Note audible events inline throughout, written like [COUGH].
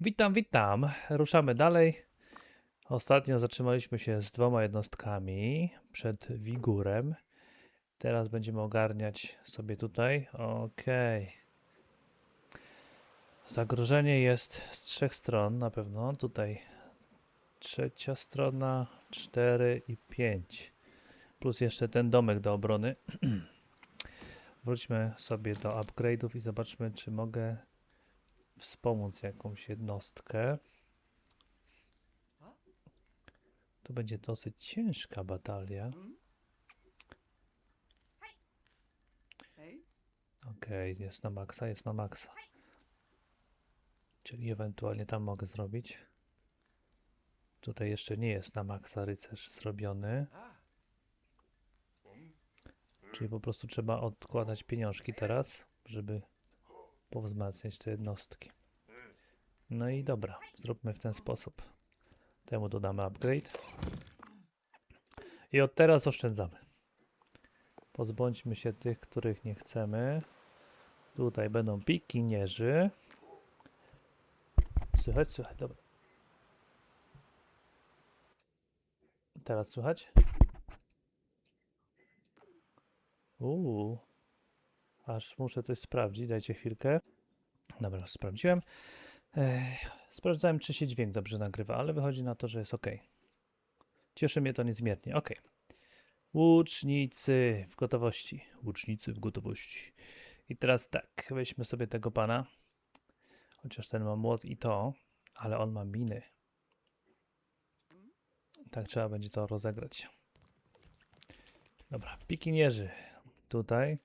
Witam, witam. Ruszamy dalej. Ostatnio zatrzymaliśmy się z dwoma jednostkami przed Wigurem. Teraz będziemy ogarniać sobie tutaj. Okej. Zagrożenie jest z trzech stron na pewno. Tutaj trzecia strona, cztery i pięć. Plus jeszcze ten domek do obrony. [CLEARS THROAT] Wróćmy sobie do upgrade'ów i zobaczmy, czy mogę wspomóc jakąś jednostkę. To będzie dosyć ciężka batalia. Okej, jest na maksa, jest na maksa. Czyli ewentualnie tam mogę zrobić. Tutaj jeszcze nie jest na maksa rycerz zrobiony. Czyli po prostu trzeba odkładać pieniążki teraz, żeby powzmacniać te jednostki. No i dobra, zróbmy w ten sposób. Temu dodamy upgrade. I od teraz oszczędzamy. Pozbądźmy się tych, których nie chcemy. Tutaj będą pikinierzy. Słychać? Słychać, dobra. Teraz słychać? Uuu. Aż muszę coś sprawdzić, dajcie chwilkę. Dobra, sprawdziłem. Sprawdzałem, czy się dźwięk dobrze nagrywa, ale wychodzi na to, że jest ok. Cieszy mnie to niezmiernie. Ok. Łucznicy w gotowości. Łucznicy w gotowości. I teraz tak, weźmy sobie tego pana. Chociaż ten ma młot i to, ale on ma miny. Tak trzeba będzie to rozegrać. Dobra, pikinierzy. Tutaj.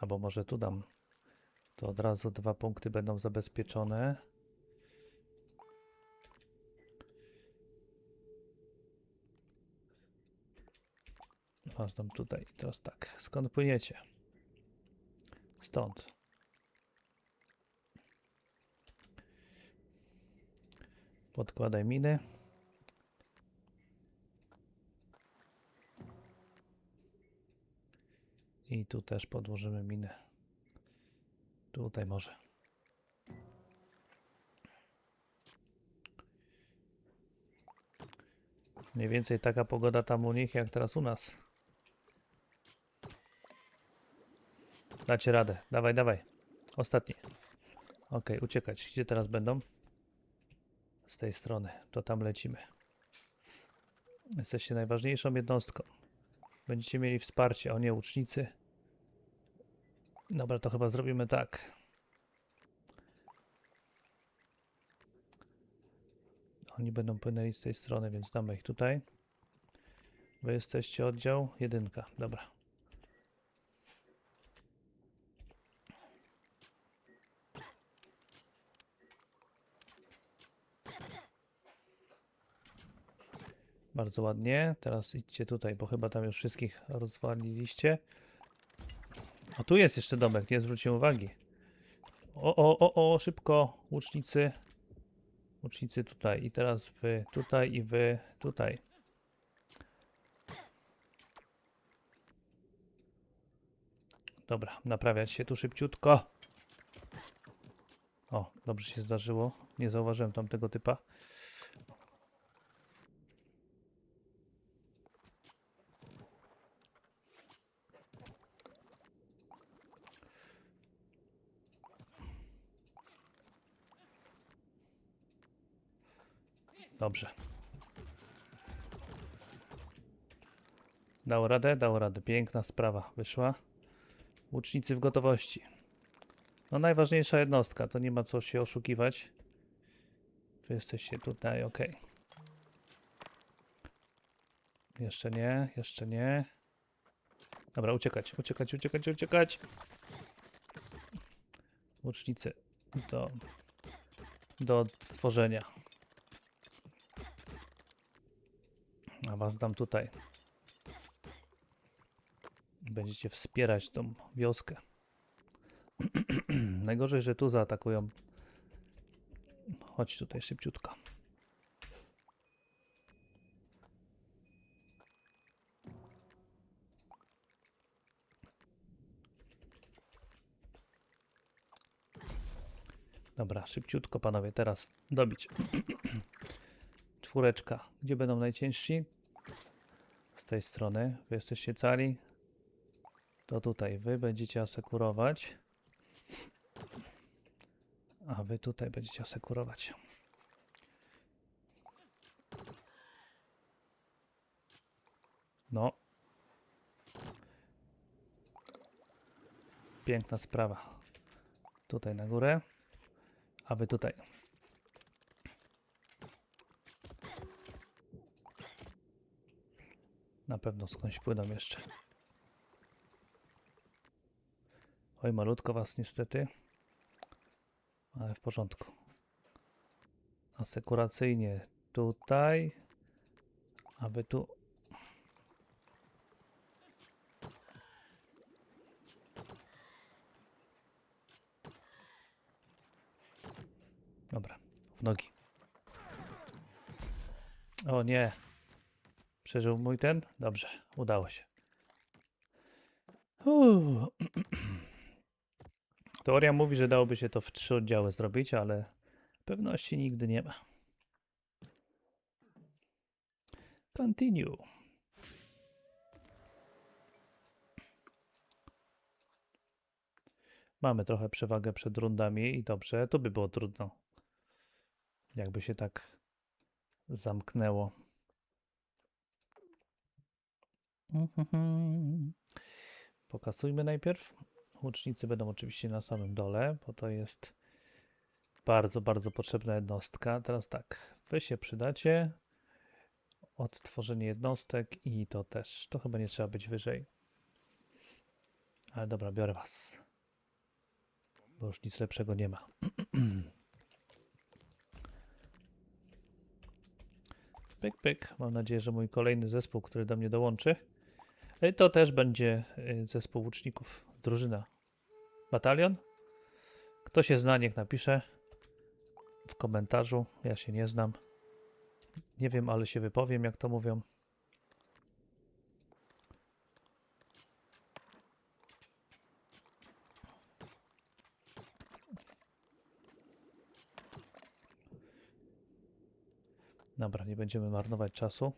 Albo może tu dam. To od razu dwa punkty będą zabezpieczone. Was dam tutaj. Teraz tak. Skąd płyniecie? Stąd. Podkładaj miny. I tu też podłożymy minę. Tutaj może. Mniej więcej taka pogoda tam u nich jak teraz u nas. Dacie radę. Dawaj, dawaj. Ostatni. Ok, uciekać. Gdzie teraz będą? Z tej strony. To tam lecimy. Jesteście najważniejszą jednostką. Będziecie mieli wsparcie, o nie łucznicy. Dobra, to chyba zrobimy tak. Oni będą płynęli z tej strony, więc damy ich tutaj. Wy jesteście oddział jedynka. Dobra. Bardzo ładnie. Teraz idźcie tutaj, bo chyba tam już wszystkich rozwaliliście. O, tu jest jeszcze domek, nie zwróciłem uwagi. O, o, o, o, szybko, łucznicy. Łucznicy tutaj. I teraz wy tutaj i wy tutaj. Dobra, naprawiać się tu szybciutko. O, dobrze się zdarzyło. Nie zauważyłem tamtego typa. Dobrze. Dał radę? Dał radę. Piękna sprawa wyszła. Łucznicy w gotowości. No najważniejsza jednostka, to nie ma co się oszukiwać. Tu jesteście tutaj, ok. Jeszcze nie, jeszcze nie. Dobra, uciekać, uciekać, uciekać, uciekać. Łucznicy do, do stworzenia. A was dam tutaj. Będziecie wspierać tą wioskę. [CLEARS THROAT] Najgorzej, że tu zaatakują. Chodź tutaj szybciutko. Dobra, szybciutko panowie, teraz dobić. [CLEARS THROAT] Czwóreczka. Gdzie będą najciężsi? Tej strony. Wy jesteście cali? To tutaj wy będziecie asekurować. A wy tutaj będziecie asekurować. No. Piękna sprawa. Tutaj na górę. A wy tutaj. Na pewno skądś płyną jeszcze. Oj, malutko was niestety. Ale w porządku. Asekuracyjnie tutaj. A wy tu. Dobra, w nogi. O nie. Przeżył mój ten? Dobrze, udało się. Uuu. [CLEARS THROAT] Teoria mówi, że dałoby się to w trzy oddziały zrobić, ale pewności nigdy nie ma. Continue. Mamy trochę przewagę przed rundami i dobrze, to by było trudno. Jakby się tak zamknęło. Mhm. Pokasujmy najpierw. Łucznicy będą oczywiście na samym dole, bo to jest bardzo, bardzo potrzebna jednostka. Teraz tak, wy się przydacie. Odtworzenie jednostek i to też. To chyba nie trzeba być wyżej. Ale dobra, biorę was. Bo już nic lepszego nie ma. [CLEARS THROAT] Pyk, pyk. Mam nadzieję, że mój kolejny zespół, który do mnie dołączy, y, to też będzie y, zespół łuczników. Drużyna. Batalion? Kto się zna, niech napisze w komentarzu. Ja się nie znam. Nie wiem, ale się wypowiem, jak to mówią. Dobra, nie będziemy marnować czasu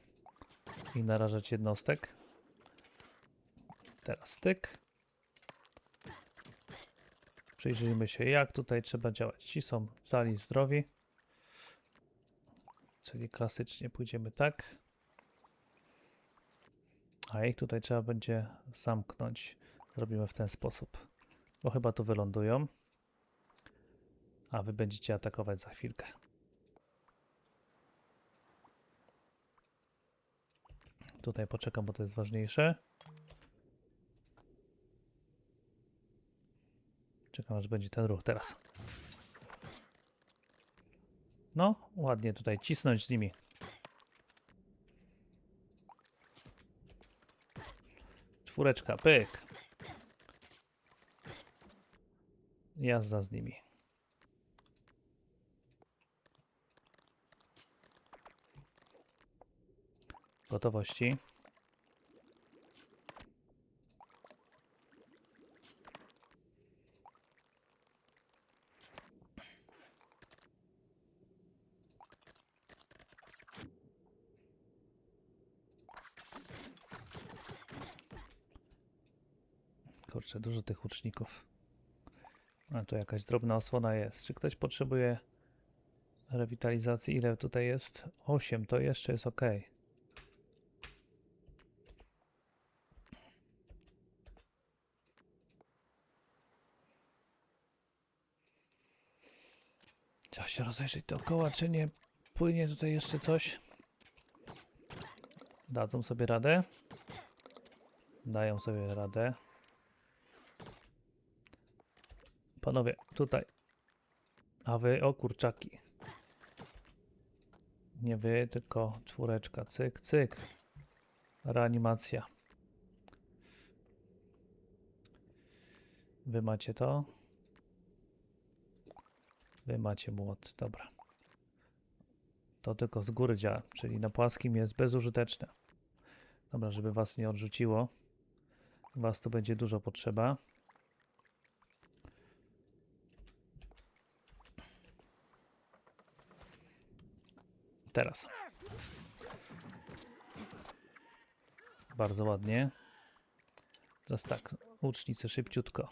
i narażać jednostek. Teraz styk. Przyjrzyjmy się, jak tutaj trzeba działać. Ci są cali zdrowi. Czyli klasycznie pójdziemy tak. A ich tutaj trzeba będzie zamknąć. Zrobimy w ten sposób. Bo chyba tu wylądują. A wy będziecie atakować za chwilkę. Tutaj poczekam, bo to jest ważniejsze. Czekam, aż będzie ten ruch teraz. No, ładnie tutaj cisnąć z nimi. Czwóreczka, pyk. Jazda z nimi. Gotowości. Dużo tych łuczników. A tu jakaś drobna osłona jest. Czy ktoś potrzebuje rewitalizacji? Ile tutaj jest? 8, to jeszcze jest ok. Trzeba się rozejrzeć dookoła, czy nie płynie tutaj jeszcze coś. Dadzą sobie radę. Dają sobie radę. Panowie, tutaj. A wy, o kurczaki. Nie wy, tylko czwóreczka. Cyk, cyk. Reanimacja. Wy macie to. Wy macie młot, dobra. To tylko z góry działa, czyli na płaskim jest bezużyteczne. Dobra, żeby was nie odrzuciło. Was tu będzie dużo potrzeba. Teraz. Bardzo ładnie. Teraz tak, łucznicy szybciutko.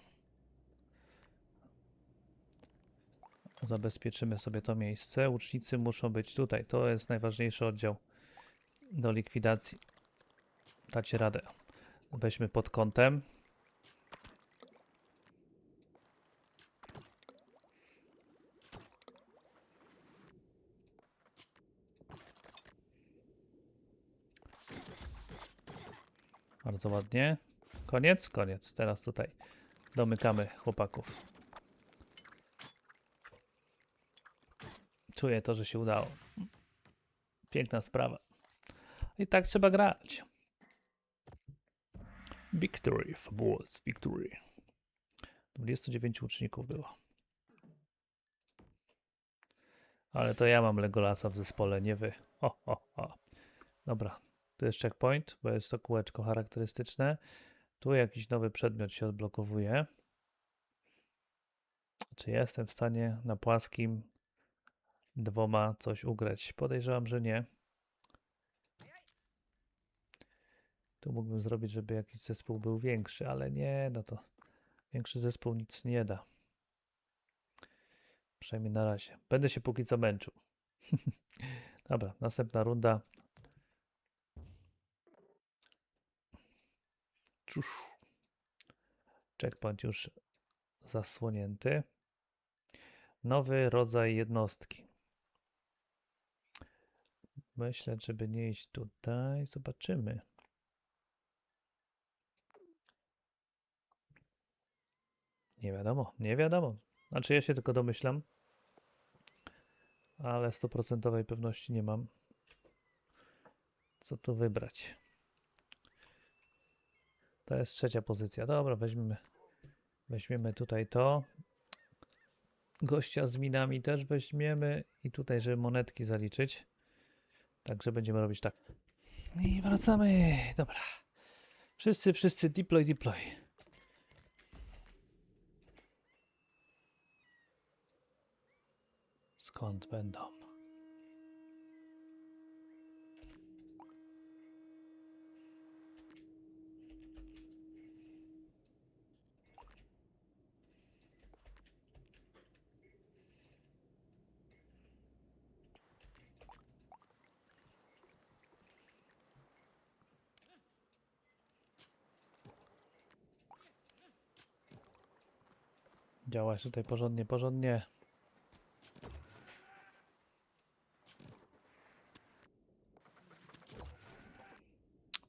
Zabezpieczymy sobie to miejsce. Łucznicy muszą być tutaj. To jest najważniejszy oddział do likwidacji. Dacie radę. Weźmy pod kątem. Bardzo ładnie. Koniec? Koniec. Teraz tutaj domykamy chłopaków. Czuję to, że się udało. Piękna sprawa. I tak trzeba grać. Victory, fabulous victory. 29 uczniów było. Ale to ja mam Legolasa w zespole, nie wy. O, o, o. Dobra, tu jest checkpoint, bo jest to kółeczko charakterystyczne. Tu jakiś nowy przedmiot się odblokowuje. Czy jestem w stanie na płaskim dwoma coś ugrać? Podejrzewam, że nie. Tu mógłbym zrobić, żeby jakiś zespół był większy, ale nie, no to większy zespół nic nie da. Przynajmniej na razie. Będę się póki co męczył. [LAUGHS] Dobra, następna runda. Checkpoint już zasłonięty. Nowy rodzaj jednostki. Myślę, żeby nie iść tutaj. Zobaczymy. Nie wiadomo, nie wiadomo. Znaczy ja się tylko domyślam. Ale stuprocentowej pewności nie mam. Co tu wybrać? To jest trzecia pozycja. Dobra, weźmiemy, weźmiemy tutaj to. Gościa z minami też weźmiemy. I tutaj, żeby monetki zaliczyć. Także będziemy robić tak. I wracamy. Dobra. Wszyscy, wszyscy deploy, deploy. Skąd będą? Działać tutaj porządnie, porządnie.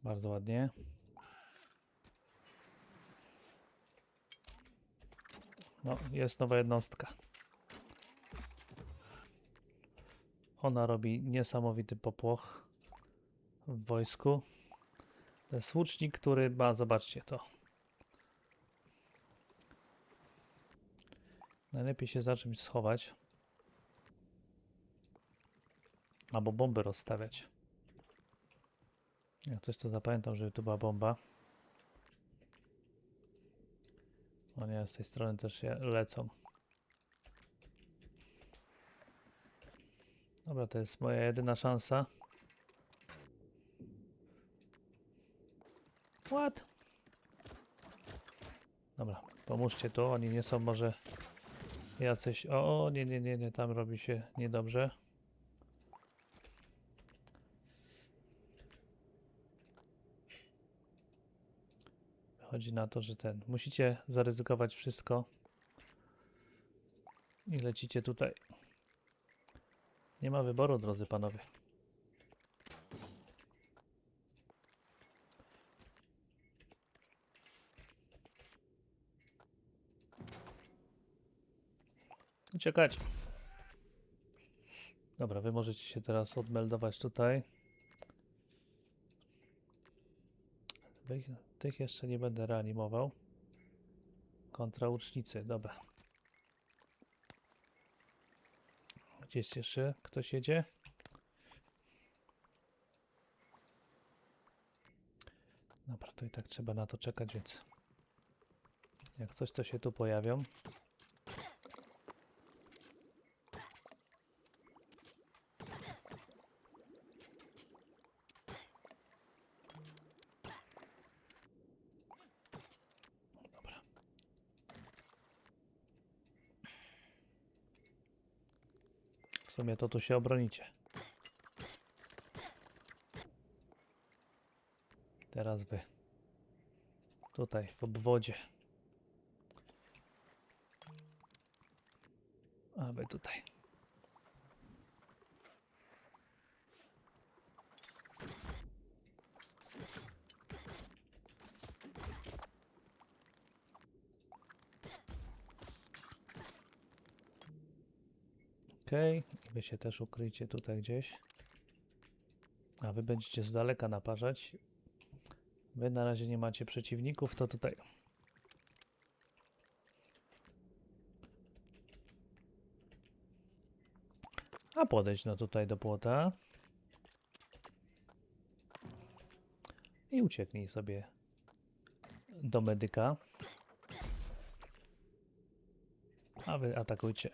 Bardzo ładnie. No, jest nowa jednostka. Ona robi niesamowity popłoch w wojsku. To jest łucznik, który ma, zobaczcie to. Najlepiej się za czymś schować. Albo bomby rozstawiać. Jak coś to zapamiętam, żeby to była bomba. O nie, z tej strony też się lecą. Dobra, to jest moja jedyna szansa. What? Dobra, pomóżcie tu, oni nie są może jacyś... O, o, nie, nie, nie, nie, tam robi się niedobrze. Chodzi na to, że ten. Musicie zaryzykować wszystko. I lecicie tutaj. Nie ma wyboru, drodzy panowie. Uciekać. Dobra, wy możecie się teraz odmeldować tutaj. Tych jeszcze nie będę reanimował. Kontra łucznicy, dobra. Gdzieś jeszcze ktoś jedzie? Dobra, to i tak trzeba na to czekać, więc jak coś to się tu pojawią. Sumie to tu się obronicie. Teraz wy. Tutaj, w obwodzie. A wy tutaj. Okej, i wy się też ukryjcie tutaj gdzieś. A wy będziecie z daleka naparzać. Wy na razie nie macie przeciwników, to tutaj. A podejdź no tutaj do płota. I ucieknij sobie do medyka. A wy atakujcie.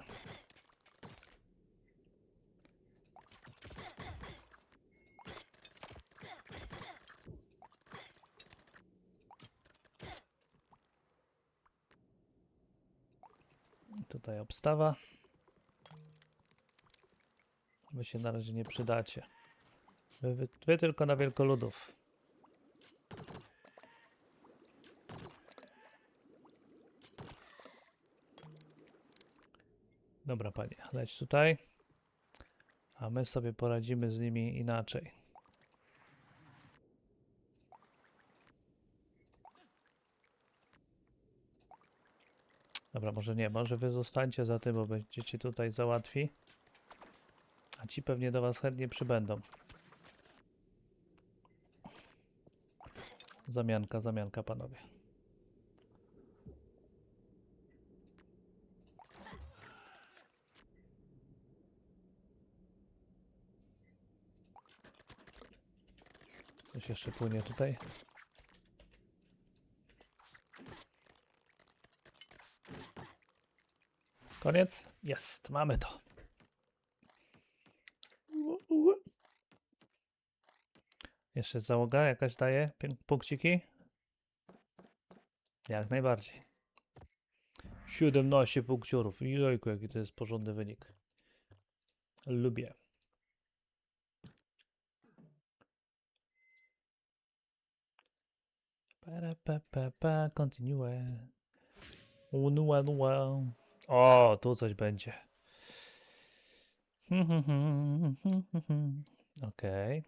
Tutaj obstawa. Wy się na razie nie przydacie. Wy, wy, wy tylko na wielkoludów. Dobra, panie, leć tutaj. A my sobie poradzimy z nimi inaczej. Dobra, może nie, może wy zostańcie za tym, bo będziecie tutaj załatwi. A ci pewnie do was chętnie przybędą. Zamianka, zamianka, panowie. Coś jeszcze płynie tutaj. Koniec? Jest, mamy to. Jeszcze załoga jakaś daje punkciki? Jak najbardziej. 17 punkciorów. Jojku, jaki to jest porządny wynik. Lubię. Para pa pa pa, continue. Unua, nua. O, tu coś będzie. Okej.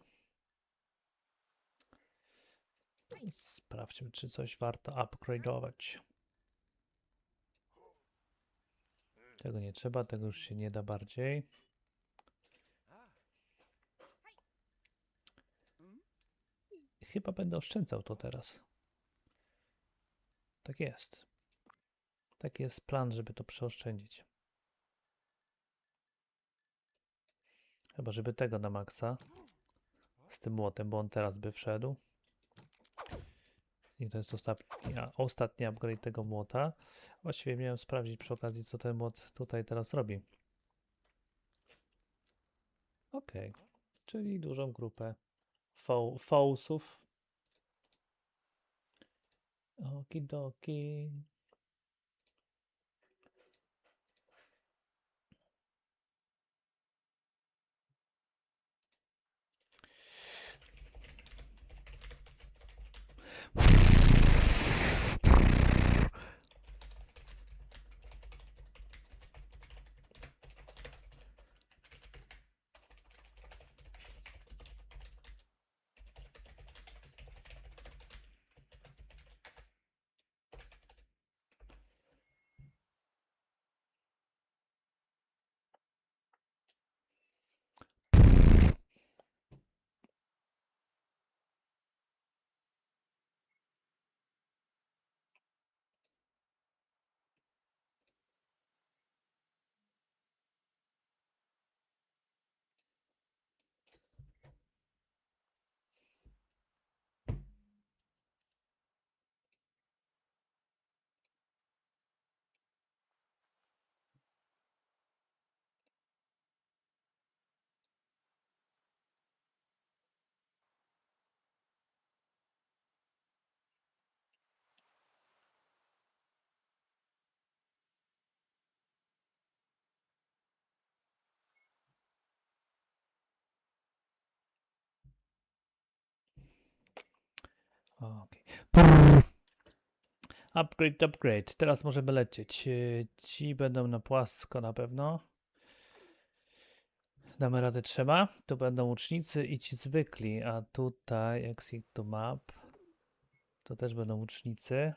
Sprawdźmy, czy coś warto upgrade'ować. Tego nie trzeba, tego już się nie da bardziej. Chyba będę oszczędzał to teraz. Tak jest. Taki jest plan, żeby to przeoszczędzić. Chyba, żeby tego na maksa. Z tym młotem, bo on teraz by wszedł. I to jest ostatni, a, ostatni upgrade tego młota. Właściwie miałem sprawdzić przy okazji, co ten młot tutaj teraz robi. Ok, czyli dużą grupę fo fousów. Okidoki. you [LAUGHS] Okej. Upgrade, upgrade. Teraz możemy lecieć. E, Ci będą na płasko na pewno. Damy radę trzema. To będą łucznicy i ci zwykli. A tutaj exit to map. To też będą łucznicy.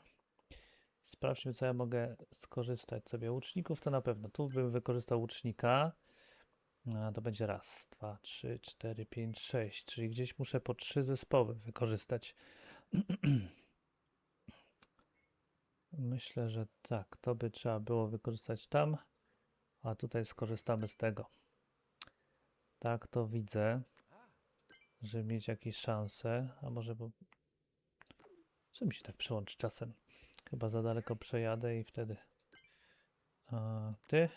Sprawdźmy, co ja mogę skorzystać sobie. Łuczników to na pewno. Tu bym wykorzystał łucznika. A to będzie raz, dwa, trzy, cztery, pięć, sześć. Czyli gdzieś muszę po trzy zespoły wykorzystać. [CLEARS THROAT] Myślę, że tak. To by trzeba było wykorzystać tam. A tutaj skorzystamy z tego. Tak to widzę. Żeby mieć jakieś szanse. A może bo. Co mi się tak przyłączy czasem? Chyba za daleko przejadę i wtedy. A ty?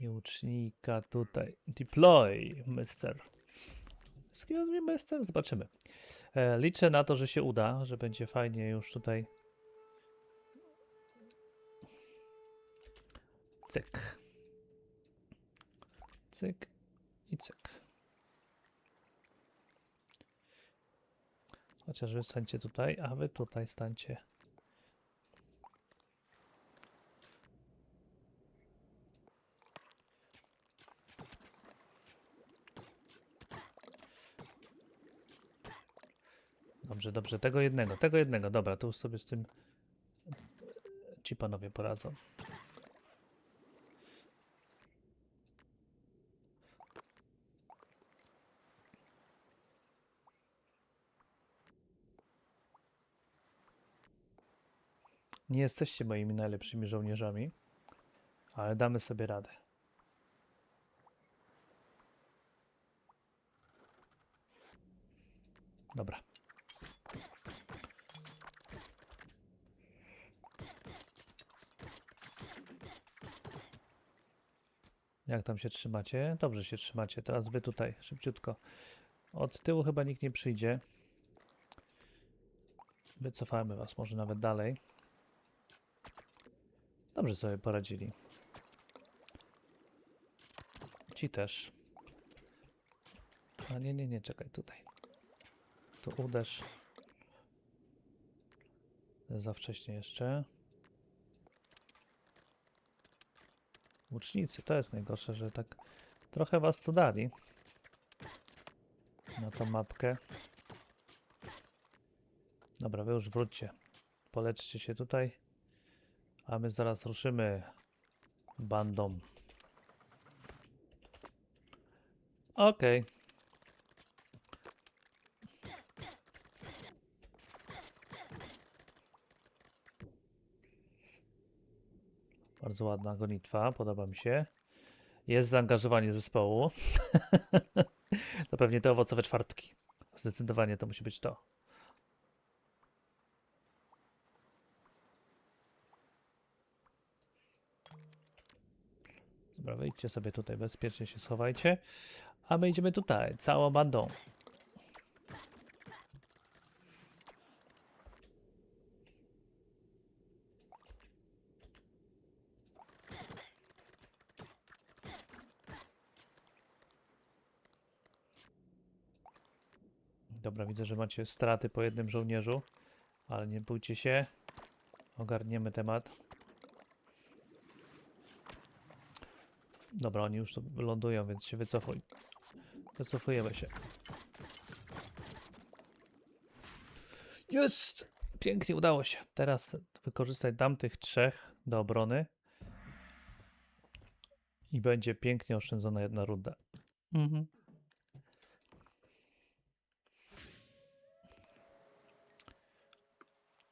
I łucznika tutaj. Deploy, mister. Excuse me, mister. Zobaczymy. E, liczę na to, że się uda, że będzie fajnie już tutaj. Cyk. Cyk i cyk. Chociaż wy stańcie tutaj, a wy tutaj stańcie. Dobrze, dobrze. Tego jednego, tego jednego. Dobra, to już sobie z tym ci panowie poradzą. Nie jesteście moimi najlepszymi żołnierzami, ale damy sobie radę. Dobra. Jak tam się trzymacie? Dobrze się trzymacie. Teraz wy tutaj, szybciutko. Od tyłu chyba nikt nie przyjdzie. Wycofajmy was może nawet dalej. Dobrze sobie poradzili. Ci też. A nie, nie, nie, czekaj, tutaj. Tu uderz. Za wcześnie jeszcze. Łucznicy, to jest najgorsze, że tak trochę was tu dali. Na tą mapkę. Dobra, wy już wróćcie. Poleczcie się tutaj. A my zaraz ruszymy bandą. Okej. Bardzo ładna gonitwa, podoba mi się. Jest zaangażowanie zespołu. [LAUGHS] to pewnie te owocowe czwartki. Zdecydowanie to musi być to. Dobra, wyjdźcie sobie tutaj, bezpiecznie się schowajcie. A my idziemy tutaj, całą bandą. Dobra, widzę, że macie straty po jednym żołnierzu, ale nie bójcie się. Ogarniemy temat. Dobra, oni już tu lądują, więc się wycofuj. Wycofujemy się. Jest! Pięknie udało się. Teraz wykorzystaj tamtych trzech do obrony. I będzie pięknie oszczędzona jedna runda. Mhm.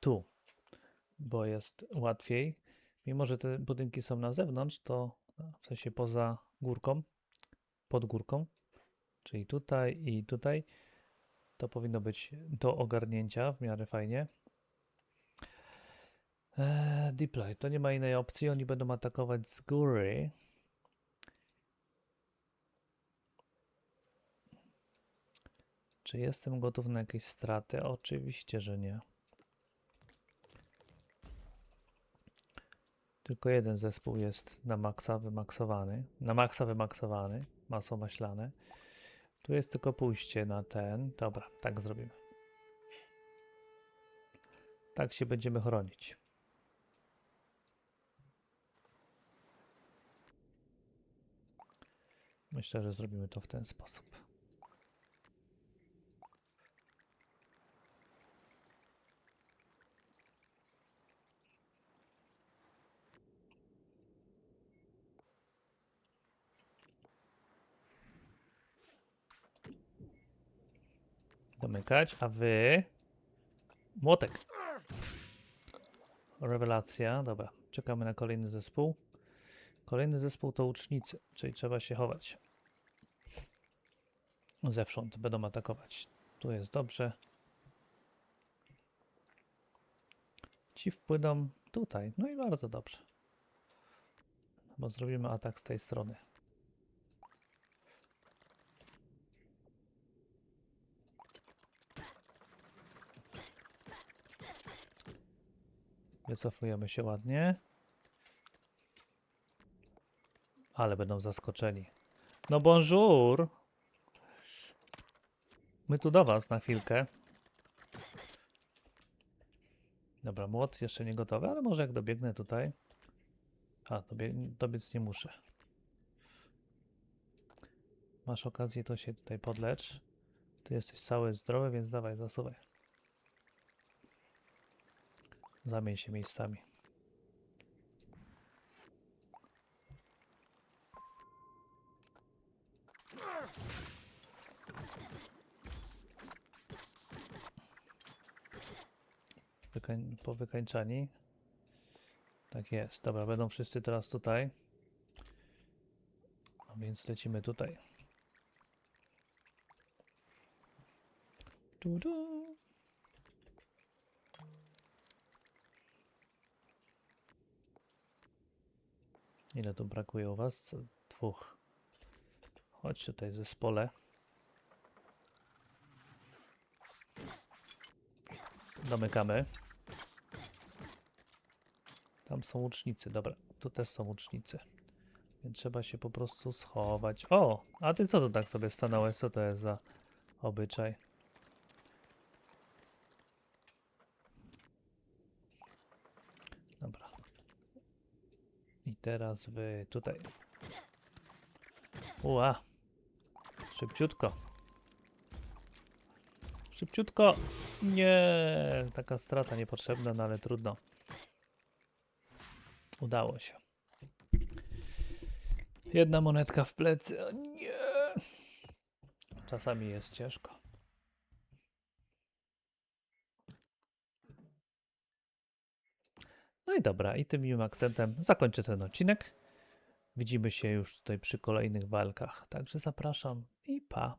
Tu, bo jest łatwiej. Mimo, że te budynki są na zewnątrz, to w sensie poza górką, pod górką, czyli tutaj i tutaj, to powinno być do ogarnięcia w miarę fajnie. Eee, deploy, to nie ma innej opcji, oni będą atakować z góry. Czy jestem gotów na jakieś straty? Oczywiście, że nie. Tylko jeden zespół jest na maksa wymaksowany. Na maksa wymaksowany. Masło maślane. Tu jest tylko pójście na ten. Dobra, tak zrobimy. Tak się będziemy chronić. Myślę, że zrobimy to w ten sposób. Domykać, a wy. Młotek. Rewelacja, dobra. Czekamy na kolejny zespół. Kolejny zespół to łucznicy, czyli trzeba się chować. Zewsząd będą atakować. Tu jest dobrze. Ci wpłyną tutaj. No i bardzo dobrze. Bo zrobimy atak z tej strony. Wycofujemy się ładnie. Ale będą zaskoczeni. No bonjour! My tu do was na chwilkę. Dobra, młot jeszcze nie gotowy, ale może jak dobiegnę tutaj. A, dobie dobiec nie muszę. Masz okazję, to się tutaj podlecz. Ty jesteś cały zdrowy, więc dawaj, zasuwaj. Zamień się miejscami. Wykań, powykańczani. Tak jest. Dobra, będą wszyscy teraz tutaj. A więc lecimy tutaj. Tu, tu. Ile tu brakuje u was? Dwóch. Chodź tutaj zespole. Domykamy. Tam są łucznicy, dobra. Tu też są łucznicy. Więc trzeba się po prostu schować. O! A ty co tu tak sobie stanąłeś? Co to jest za obyczaj? Dobra. I teraz wy tutaj. Ua! Szybciutko. Szybciutko. Nie, taka strata niepotrzebna, no ale trudno. Udało się. Jedna monetka w plecy. O nie. Czasami jest ciężko. I dobra, i tym miłym akcentem zakończę ten odcinek. Widzimy się już tutaj przy kolejnych walkach. Także zapraszam i pa.